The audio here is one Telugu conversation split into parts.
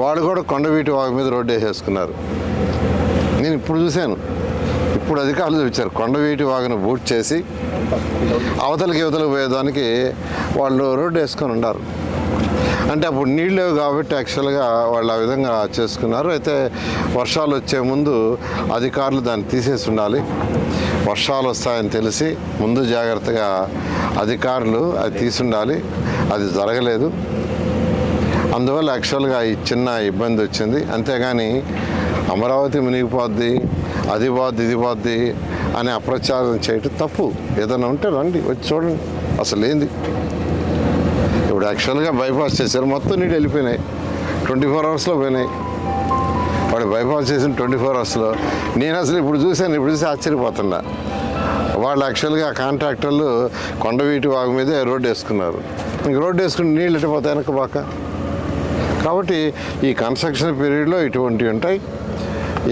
వాళ్ళు కూడా కొండవీటి వాగు మీద రోడ్డు వేసేసుకున్నారు. నేను ఇప్పుడు చూశాను. ఇప్పుడు అధికారులు చూపించారు. కొండవీటి వాగును బూట్ చేసి అవతలకి యువతలకు పోయేదానికి వాళ్ళు రోడ్డు వేసుకొని ఉన్నారు. అంటే అప్పుడు నీళ్ళు లేవు కాబట్టి యాక్చువల్గా వాళ్ళు ఆ విధంగా చేసుకున్నారు. అయితే వర్షాలు వచ్చే ముందు అధికారులు దాన్ని తీసేసి ఉండాలి. వర్షాలు వస్తాయని తెలిసి ముందు జాగ్రత్తగా అధికారులు అది తీసి ఉండాలి. అది జరగలేదు. అందువల్ల యాక్చువల్గా ఈ చిన్న ఇబ్బంది వచ్చింది. అంతేగాని అమరావతి మునిగిపోద్ది అది పోద్ది ఇది పోద్ది అని అప్రచారం చేయటం తప్పు. ఏదైనా ఉంటే రండి వచ్చి చూడండి. అసలు ఏంది? ఇప్పుడు యాక్చువల్గా బైపాస్ చేశారు మొత్తం నీళ్ళు వెళ్ళిపోయినాయి. ట్వంటీ ఫోర్ అవర్స్లో పోయినాయి. వాడు బైపాస్ చేసిన ట్వంటీ ఫోర్ అవర్స్లో నేను అసలు ఇప్పుడు చూశాను ఇప్పుడు చూసి ఆశ్చర్యపోతున్నా. వాళ్ళు యాక్చువల్గా కాంట్రాక్టర్లు కొండవీటి వాగు మీదే రోడ్డు వేసుకున్నారు. ఇంక రోడ్డు వేసుకుని నీళ్ళు ఎట్టిపోతాయి వెనక బాక? కాబట్టి ఈ కన్స్ట్రక్షన్ పీరియడ్లో ఇటువంటివి ఉంటాయి.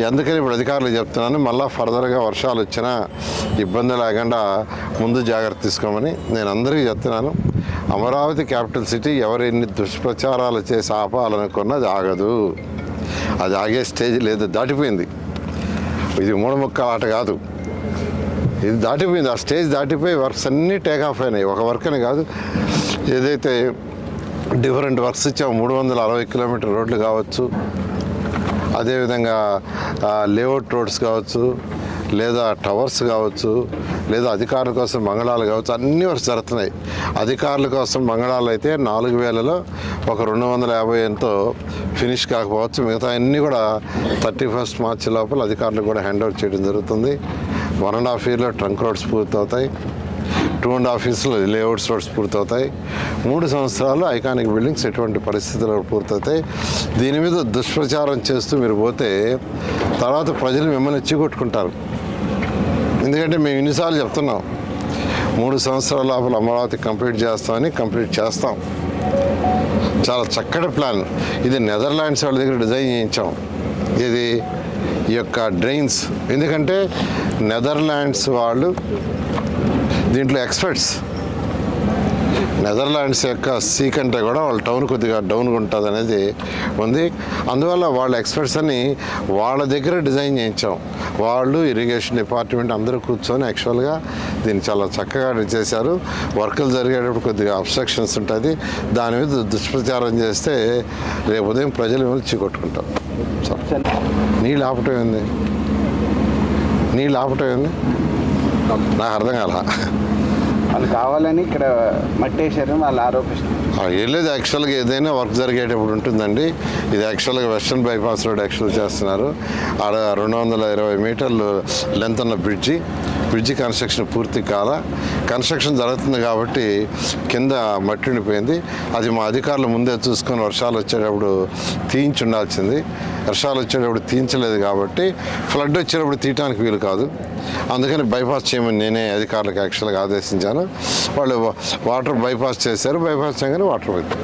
అందుకని ఇప్పుడు అధికారులు చెప్తున్నాను మళ్ళీ ఫర్దర్గా వర్షాలు వచ్చినా ఇబ్బంది లేకుండా ముందు జాగ్రత్త తీసుకోమని నేను అందరికీ చెప్తున్నాను. అమరావతి క్యాపిటల్ సిటీ ఎవరు ఎన్ని దుష్ప్రచారాలు చేసి ఆపాలనుకున్నది ఆగదు. అది ఆగే స్టేజ్ లేదు దాటిపోయింది. ఇది మూడముక్క ఆట కాదు. ఇది దాటిపోయింది ఆ స్టేజ్ దాటిపోయి వర్క్స్ అన్నీ టేక్ ఆఫ్ అయినాయి. ఒక వర్క్ అని కాదు ఏదైతే డిఫరెంట్ వర్క్స్ ఇచ్చాము. మూడు వందల అరవై కిలోమీటర్ రోడ్లు కావచ్చు. అదేవిధంగా లేఅవుట్ రోడ్స్ కావచ్చు లేదా టవర్స్ కావచ్చు లేదా అధికారుల కోసం మంగళాలు కావచ్చు అన్ని వర్క్స్ జరుగుతున్నాయి. అధికారుల కోసం మంగళాలు అయితే నాలుగు వేలలో ఒక రెండు వందల యాభై ఎంతో ఫినిష్ కాకపోవచ్చు. మిగతా అన్నీ కూడా థర్టీ ఫస్ట్ మార్చి లోపల అధికారులకు కూడా హ్యాండ్ ఓవర్ చేయడం జరుగుతుంది. వన్ అండ్ హాఫ్ ఇయర్లో ట్రంక్ రోడ్స్ పూర్తవుతాయి. టూ అండ్ హాఫ్ ఇయర్స్లో లేఅవుట్స్ రోడ్స్ పూర్తవుతాయి. మూడు సంవత్సరాలు ఐకానిక్ బిల్డింగ్స్ ఎటువంటి పరిస్థితుల్లో పూర్తవుతాయి. దీని మీద దుష్ప్రచారం చేస్తూ మీరు పోతే తర్వాత ప్రజలు మిమ్మల్ని ఎచ్చికొట్టుకుంటారు ఎందుకంటే మేము ఇన్నిసార్లు చెప్తున్నాం మూడు సంవత్సరాల లోపల అమరావతి కంప్లీట్ చేస్తామని కంప్లీట్ చేస్తాం. చాలా చక్కటి ప్లాన్ ఇది నెదర్లాండ్స్ వాళ్ళ దగ్గర డిజైన్ చేయించాం. ఇది ఈ యొక్క డ్రైన్స్. ఎందుకంటే నెదర్లాండ్స్ వాళ్ళు దీంట్లో ఎక్స్పర్ట్స్. నెదర్లాండ్స్ యొక్క సీ కంటే కూడా వాళ్ళ టౌన్ కొద్దిగా డౌన్గా ఉంటుంది అనేది ఉంది. అందువల్ల వాళ్ళ ఎక్స్పర్ట్స్ అని వాళ్ళ దగ్గర డిజైన్ చేయించాం. వాళ్ళు ఇరిగేషన్ డిపార్ట్మెంట్ అందరూ కూర్చొని యాక్చువల్గా దీన్ని చాలా చక్కగా చేశారు. వర్కులు జరిగేటప్పుడు కొద్దిగా అబ్స్ట్రక్షన్స్ ఉంటుంది దాని మీద దుష్ప్రచారం చేస్తే రేపు ఉదయం ప్రజలు మిమ్మల్ని చీకొట్టుకుంటాం నీళ్ళు ఆపటం ఏంది? నీళ్ళు ఆపటం ఏంది? నాకు అర్థం కాల. వాళ్ళు కావాలని ఇక్కడ మట్టేశారని వాళ్ళు ఆరోపిస్తున్నారు. ఆ, ఏం లేదు యాక్చువల్గా ఏదైనా వర్క్ జరిగేటప్పుడు ఉంటుందండి. ఇది యాక్చువల్గా వెస్ట్రన్ బైపాస్ రోడ్ యాక్చువల్ చేస్తున్నారు. ఆడ రెండు వందల ఇరవై మీటర్లు లెంత్ ఉన్న బ్రిడ్జి బ్రిడ్జి కన్స్ట్రక్షన్ పూర్తి కాల. కన్స్ట్రక్షన్ జరుగుతుంది కాబట్టి కింద మట్టి ఉండిపోయింది. అది మా అధికారులు ముందే చూసుకొని వర్షాలు వచ్చేటప్పుడు తీయించి ఉండాల్సింది. వర్షాలు వచ్చేటప్పుడు తీయించలేదు కాబట్టి ఫ్లడ్ వచ్చేటప్పుడు తీయటానికి వీలు కాదు. అందుకని బైపాస్ చేయమని నేనే అధికారులకు యాక్చువల్గా ఆదేశించాను. వాళ్ళు వాటర్ బైపాస్ చేశారు. బైపాస్ చేయగానే వాటర్ పోయింది.